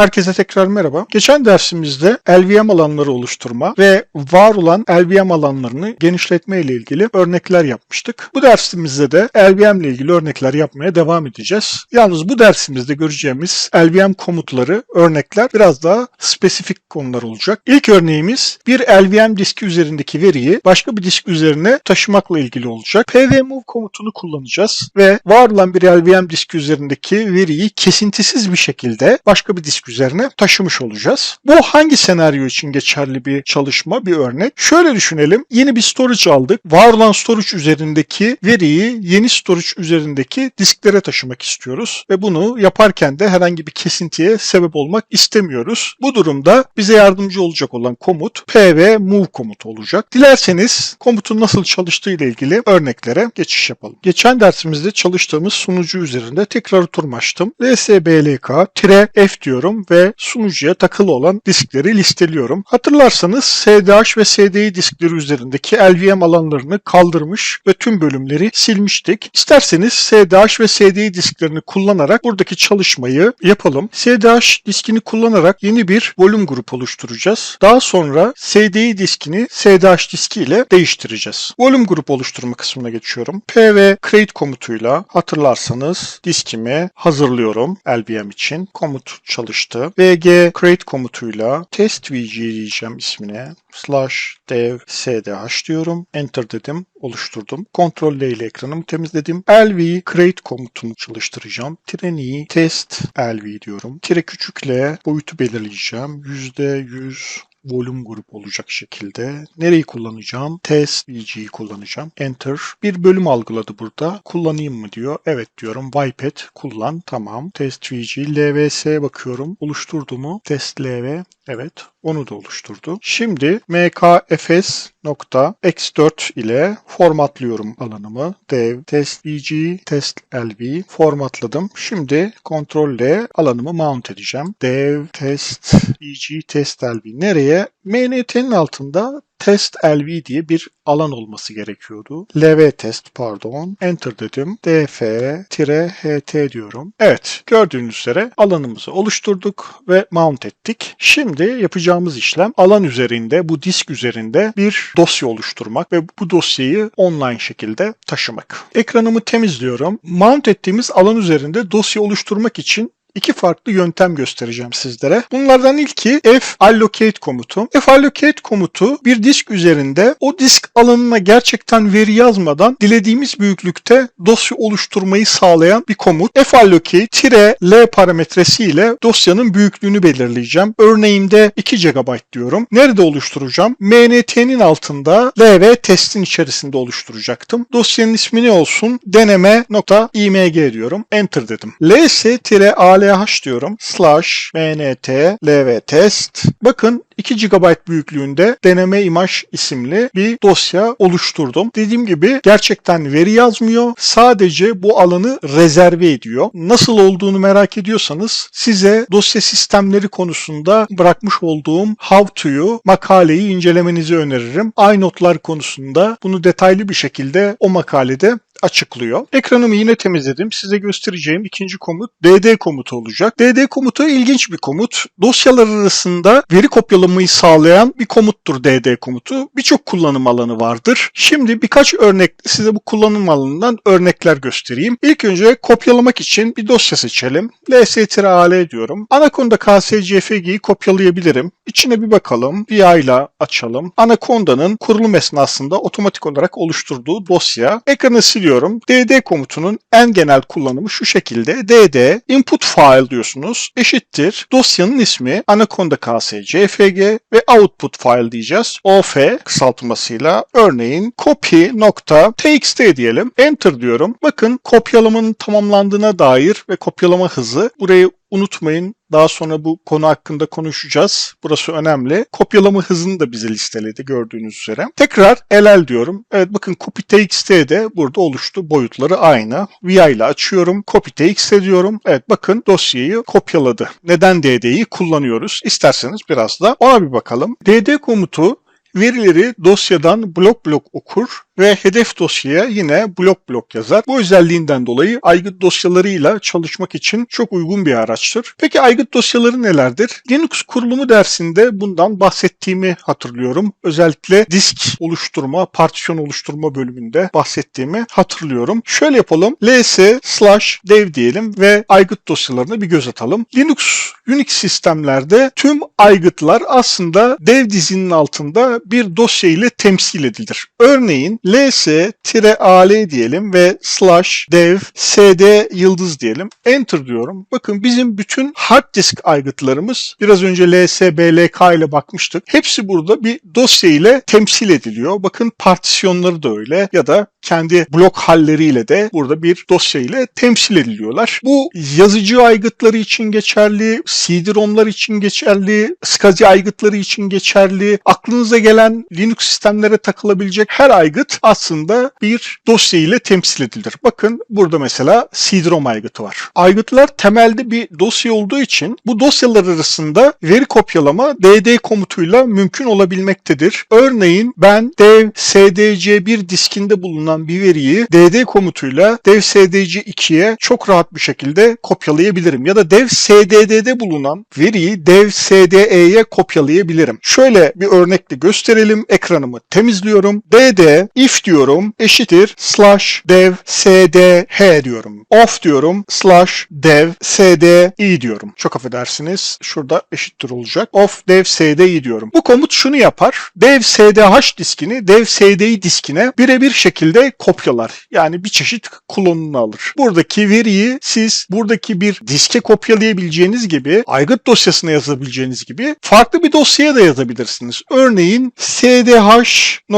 Herkese tekrar merhaba. Geçen dersimizde LVM alanları oluşturma ve var olan LVM alanlarını genişletme ile ilgili örnekler yapmıştık. Bu dersimizde de LVM ile ilgili örnekler yapmaya devam edeceğiz. Yalnız bu dersimizde göreceğimiz LVM komutları, örnekler biraz daha spesifik konular olacak. İlk örneğimiz bir LVM diski üzerindeki veriyi başka bir disk üzerine taşımakla ilgili olacak. pvmove komutunu kullanacağız ve var olan bir LVM diski üzerindeki veriyi kesintisiz bir şekilde başka bir disk üzerine taşımış olacağız. Bu hangi senaryo için geçerli bir çalışma, bir örnek? Şöyle düşünelim. Yeni bir storage aldık. Var olan storage üzerindeki veriyi yeni storage üzerindeki disklere taşımak istiyoruz ve bunu yaparken de herhangi bir kesintiye sebep olmak istemiyoruz. Bu durumda bize yardımcı olacak olan komut pv-move komutu olacak. Dilerseniz komutun nasıl çalıştığı ile ilgili örneklere geçiş yapalım. Geçen dersimizde çalıştığımız sunucu üzerinde tekrar oturum açtım. lsblk-f diyorum ve sunucuya takılı olan diskleri listeliyorum. Hatırlarsanız SDH ve SDI diskleri üzerindeki LVM alanlarını kaldırmış ve tüm bölümleri silmiştik. İsterseniz SDH ve SDI disklerini kullanarak buradaki çalışmayı yapalım. SDH diskini kullanarak yeni bir volüm grup oluşturacağız. Daha sonra SDI diskini SDH diski ile değiştireceğiz. Volüm grup oluşturma kısmına geçiyorum. pv create komutuyla hatırlarsanız diskimi hazırlıyorum LVM için. Komut çalıştı. Vg create komutuyla test diyeceğim ismine. Slash dev sdh diyorum. Enter dedim. Oluşturdum. Ctrl L ile ekranımı temizledim. lv create komutunu çalıştıracağım. Tireni test lv diyorum. Tire küçükle boyutu belirleyeceğim. %100 volüm grup olacak şekilde. Nereyi kullanacağım? Test VG'yi kullanacağım. Enter. Bir bölüm algıladı burada. Kullanayım mı diyor. Evet diyorum. Wipe kullan. Tamam. Test VG. LVS bakıyorum. Oluşturdu mu? Test LV. Evet. Onu da oluşturdu. Şimdi mkfs.x4 ile formatlıyorum alanımı. Dev test vg test lv formatladım. Şimdi Ctrl alanımı mount edeceğim. Dev test vg test lv nereye? MNT'nin altında test lv diye bir alan olması gerekiyordu. lv test pardon. Enter dedim. df-ht diyorum. Evet gördüğünüz üzere alanımızı oluşturduk ve mount ettik. Şimdi yapacağımız işlem alan üzerinde bu disk üzerinde bir dosya oluşturmak ve bu dosyayı online şekilde taşımak. Ekranımı temizliyorum. Mount ettiğimiz alan üzerinde dosya oluşturmak için iki farklı yöntem göstereceğim sizlere. Bunlardan ilki fallocate komutu. fallocate komutu bir disk üzerinde o disk alanına gerçekten veri yazmadan dilediğimiz büyüklükte dosya oluşturmayı sağlayan bir komut. fallocate-l parametresi ile dosyanın büyüklüğünü belirleyeceğim. Örneğimde 2 GB diyorum. Nerede oluşturacağım? MNT'nin altında LV testin içerisinde oluşturacaktım. Dosyanın ismi ne olsun? deneme.img diyorum. Enter dedim. ls-al alh diyorum. Slash mnt lv test. Bakın 2 GB büyüklüğünde deneme imaj isimli bir dosya oluşturdum. Dediğim gibi gerçekten veri yazmıyor. Sadece bu alanı rezerve ediyor. Nasıl olduğunu merak ediyorsanız size dosya sistemleri konusunda bırakmış olduğum How to'yu makaleyi incelemenizi öneririm. iNote'lar konusunda bunu detaylı bir şekilde o makalede açıklıyor. Ekranımı yine temizledim. Size göstereceğim ikinci komut dd komutu olacak. dd komutu ilginç bir komut. Dosyalar arasında veri kopyalamayı sağlayan bir komuttur dd komutu. Birçok kullanım alanı vardır. Şimdi birkaç örnek size bu kullanım alanından örnekler göstereyim. İlk önce kopyalamak için bir dosya seçelim. ls-al diyorum. Anaconda kscfg'yi kopyalayabilirim. İçine bir bakalım. VI ile açalım. Anaconda'nın kurulum esnasında otomatik olarak oluşturduğu dosya. Ekranı siliyorum diyorum. dd komutunun en genel kullanımı şu şekilde. dd input file diyorsunuz. Eşittir. Dosyanın ismi anaconda kscfg ve output file diyeceğiz. of kısaltmasıyla örneğin copy.txt diyelim. Enter diyorum. Bakın kopyalamanın tamamlandığına dair ve kopyalama hızı burayı unutmayın daha sonra bu konu hakkında konuşacağız. Burası önemli. Kopyalama hızını da bize listeledi gördüğünüz üzere. Tekrar ll diyorum. Evet bakın copy.txt de burada oluştu. Boyutları aynı. vi ile açıyorum. Copy.txt diyorum. Evet bakın dosyayı kopyaladı. Neden dd'yi kullanıyoruz? İsterseniz biraz da ona bir bakalım. dd komutu verileri dosyadan blok blok okur ve hedef dosyaya yine blok blok yazar. Bu özelliğinden dolayı aygıt dosyalarıyla çalışmak için çok uygun bir araçtır. Peki aygıt dosyaları nelerdir? Linux kurulumu dersinde bundan bahsettiğimi hatırlıyorum. Özellikle disk oluşturma, partisyon oluşturma bölümünde bahsettiğimi hatırlıyorum. Şöyle yapalım. ls slash dev diyelim ve aygıt dosyalarına bir göz atalım. Linux, Unix sistemlerde tüm aygıtlar aslında dev dizinin altında bir dosya ile temsil edilir. Örneğin ls-al diyelim ve slash dev sd yıldız diyelim. Enter diyorum. Bakın bizim bütün hard disk aygıtlarımız biraz önce lsblk ile bakmıştık. Hepsi burada bir dosya ile temsil ediliyor. Bakın partisyonları da öyle ya da kendi blok halleriyle de burada bir dosya ile temsil ediliyorlar. Bu yazıcı aygıtları için geçerli, CD-ROM'lar için geçerli, SCSI aygıtları için geçerli. Aklınıza gelen Linux sistemlere takılabilecek her aygıt aslında bir dosya ile temsil edilir. Bakın burada mesela CD-ROM aygıtı var. Aygıtlar temelde bir dosya olduğu için bu dosyalar arasında veri kopyalama dd komutuyla mümkün olabilmektedir. Örneğin ben dev sdc1 diskinde bulunan bir veriyi dd komutuyla dev sdc2'ye çok rahat bir şekilde kopyalayabilirim. Ya da dev sdd'de bulunan veriyi dev sde'ye kopyalayabilirim. Şöyle bir örnekle gösterelim. Ekranımı temizliyorum. dd if diyorum eşittir slash dev sdh diyorum. Off diyorum slash dev sdi diyorum. Çok affedersiniz. Şurada eşittir olacak. Off dev sdi diyorum. Bu komut şunu yapar. Dev sdh diskini dev sdi diskine birebir şekilde kopyalar. Yani bir çeşit klonunu alır. Buradaki veriyi siz buradaki bir diske kopyalayabileceğiniz gibi aygıt dosyasına yazabileceğiniz gibi farklı bir dosyaya da yazabilirsiniz. Örneğin sdh.img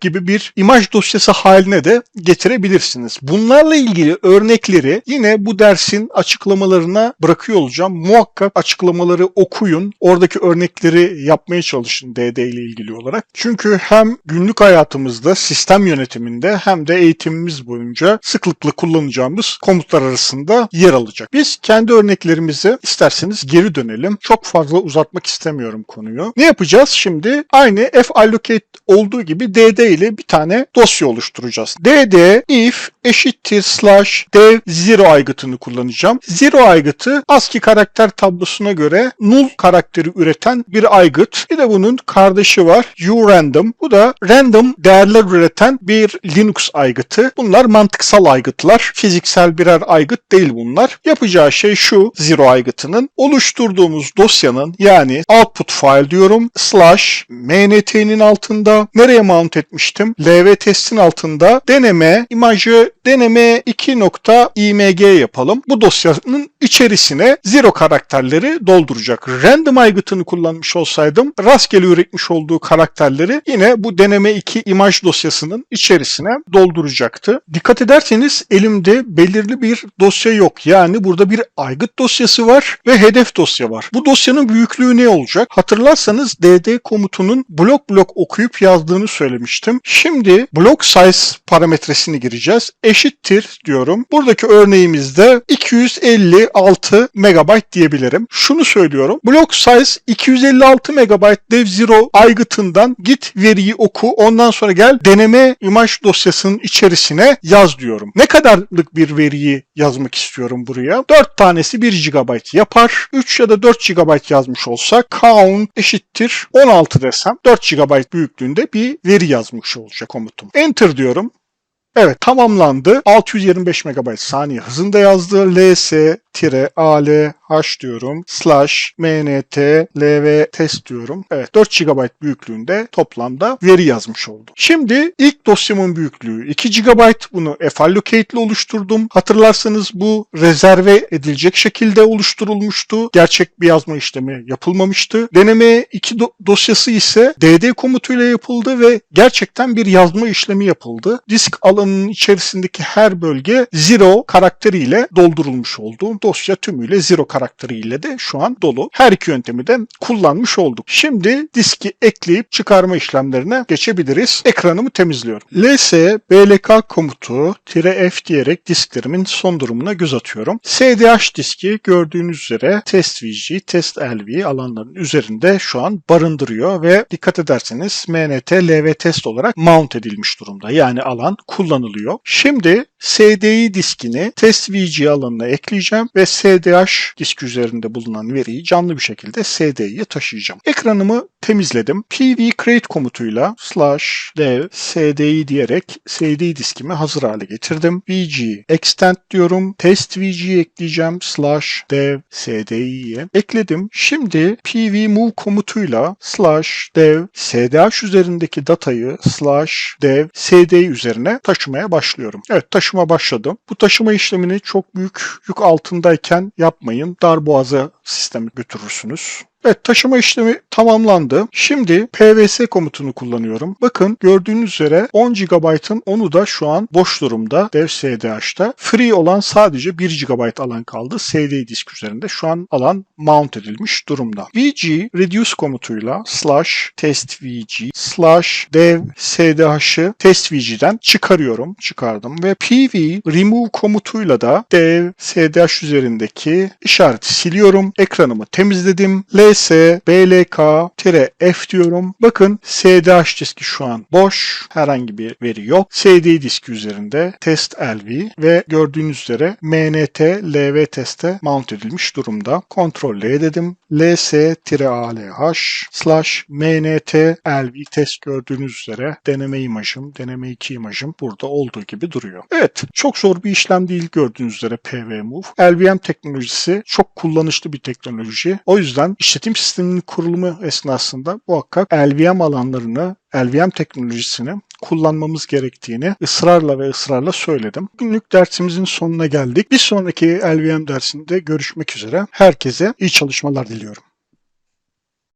gibi bir imaj dosyası haline de getirebilirsiniz. Bunlarla ilgili örnekleri yine bu dersin açıklamalarına bırakıyor olacağım. Muhakkak açıklamaları okuyun. Oradaki örnekleri yapmaya çalışın DD ile ilgili olarak. Çünkü hem günlük hayatımızda sistem yönetiminde hem de eğitimimiz boyunca sıklıkla kullanacağımız komutlar arasında yer alacak. Biz kendi örneklerimize isterseniz geri dönelim. Çok fazla uzatmak istemiyorum konuyu. Ne yapacağız şimdi? Aynı fallocate olduğu gibi dd ile bir tane dosya oluşturacağız. dd if eşittir slash dev zero aygıtını kullanacağım. Zero aygıtı ASCII karakter tablosuna göre null karakteri üreten bir aygıt. Bir de bunun kardeşi var urandom. Bu da random değerler üreten bir Linux aygıtı. Bunlar mantıksal aygıtlar. Fiziksel birer aygıt değil bunlar. Yapacağı şey şu zero aygıtının oluşturduğumuz dosyanın yani output file diyorum slash mnt'nin altında nereye mount etmiştim? lv testin altında deneme imajı deneme 2.img yapalım. Bu dosyanın içerisine zero karakterleri dolduracak. Random aygıtını kullanmış olsaydım rastgele üretmiş olduğu karakterleri yine bu deneme 2 imaj dosyasının içerisine dolduracaktı. Dikkat ederseniz elimde belirli bir dosya yok. Yani burada bir aygıt dosyası var ve hedef dosya var. Bu dosyanın büyüklüğü ne olacak? Hatırlarsanız dd komutunun blok blok okuyup yazdığını söylemiştim. Şimdi block size parametresini gireceğiz. Eşittir diyorum. Buradaki örneğimizde 256 MB diyebilirim. Şunu söylüyorum. Block size 256 MB dev zero aygıtından git veriyi oku. Ondan sonra gel deneme imaj dosyasının içerisine yaz diyorum. Ne kadarlık bir veriyi yazmak istiyorum buraya? 4 tanesi 1 GB yapar. 3 ya da 4 GB yazmış olsak count eşittir 16 desem 4 GB büyüklüğünde bir veri yazmış olacak komutum. Enter diyorum. Evet tamamlandı. 625 MB saniye hızında yazdı. ls al h diyorum. Slash mnt lv test diyorum. Evet 4 GB büyüklüğünde toplamda veri yazmış oldu. Şimdi ilk dosyamın büyüklüğü 2 GB. Bunu fallocate ile oluşturdum. Hatırlarsanız bu rezerve edilecek şekilde oluşturulmuştu. Gerçek bir yazma işlemi yapılmamıştı. Deneme 2 do- dosyası ise dd komutuyla yapıldı ve gerçekten bir yazma işlemi yapıldı. Disk alanının içerisindeki her bölge zero karakteriyle doldurulmuş oldu. Dosya tümüyle zero karakteriyle de şu an dolu. Her iki yöntemi de kullanmış olduk. Şimdi diski ekleyip çıkarma işlemlerine geçebiliriz. Ekranımı temizliyorum. ls blk komutu "-f diyerek disklerimin son durumuna göz atıyorum. SDH diski gördüğünüz üzere test VG, test LV alanların üzerinde şu an barındırıyor ve dikkat ederseniz MNT LV test olarak mount edilmiş durumda. Yani alan kullanılıyor. Şimdi SDI diskini test VG alanına ekleyeceğim ve SDH disk üzerinde bulunan veriyi canlı bir şekilde SDI'ye taşıyacağım. Ekranımı temizledim. pv create komutuyla slash dev SDI diyerek SDI diskimi hazır hale getirdim. VG extend diyorum. Test VG ekleyeceğim. Slash dev SDI'ye ekledim. Şimdi pv move komutuyla slash dev SDH üzerindeki datayı slash dev SDI üzerine taşımaya başlıyorum. Evet taşıma başladım. Bu taşıma işlemini çok büyük yük altındayken yapmayın. Darboğaza sistemi götürürsünüz. Evet taşıma işlemi tamamlandı. Şimdi pvs komutunu kullanıyorum. Bakın gördüğünüz üzere 10 GB'ın onu da şu an boş durumda dev SDH'da. Free olan sadece 1 GB alan kaldı. SD disk üzerinde şu an alan mount edilmiş durumda. vg reduce komutuyla slash test vg slash dev SDH'ı test vg'den çıkarıyorum. Çıkardım ve pv remove komutuyla da dev SDH üzerindeki işareti siliyorum. Ekranımı temizledim. Blk-f diyorum. Bakın SDH diski şu an boş. Herhangi bir veri yok. SD diski üzerinde test LV ve gördüğünüz üzere MNT LV teste mount edilmiş durumda. Kontrol L dedim. ls-alh slash mnt lv test gördüğünüz üzere deneme imajım, deneme 2 imajım burada olduğu gibi duruyor. Evet, çok zor bir işlem değil gördüğünüz üzere PVMove. LVM teknolojisi çok kullanışlı bir teknoloji. O yüzden işletim sisteminin kurulumu esnasında muhakkak LVM alanlarını LVM teknolojisini kullanmamız gerektiğini ısrarla ve ısrarla söyledim. Günlük dersimizin sonuna geldik. Bir sonraki LVM dersinde görüşmek üzere. Herkese iyi çalışmalar diliyorum.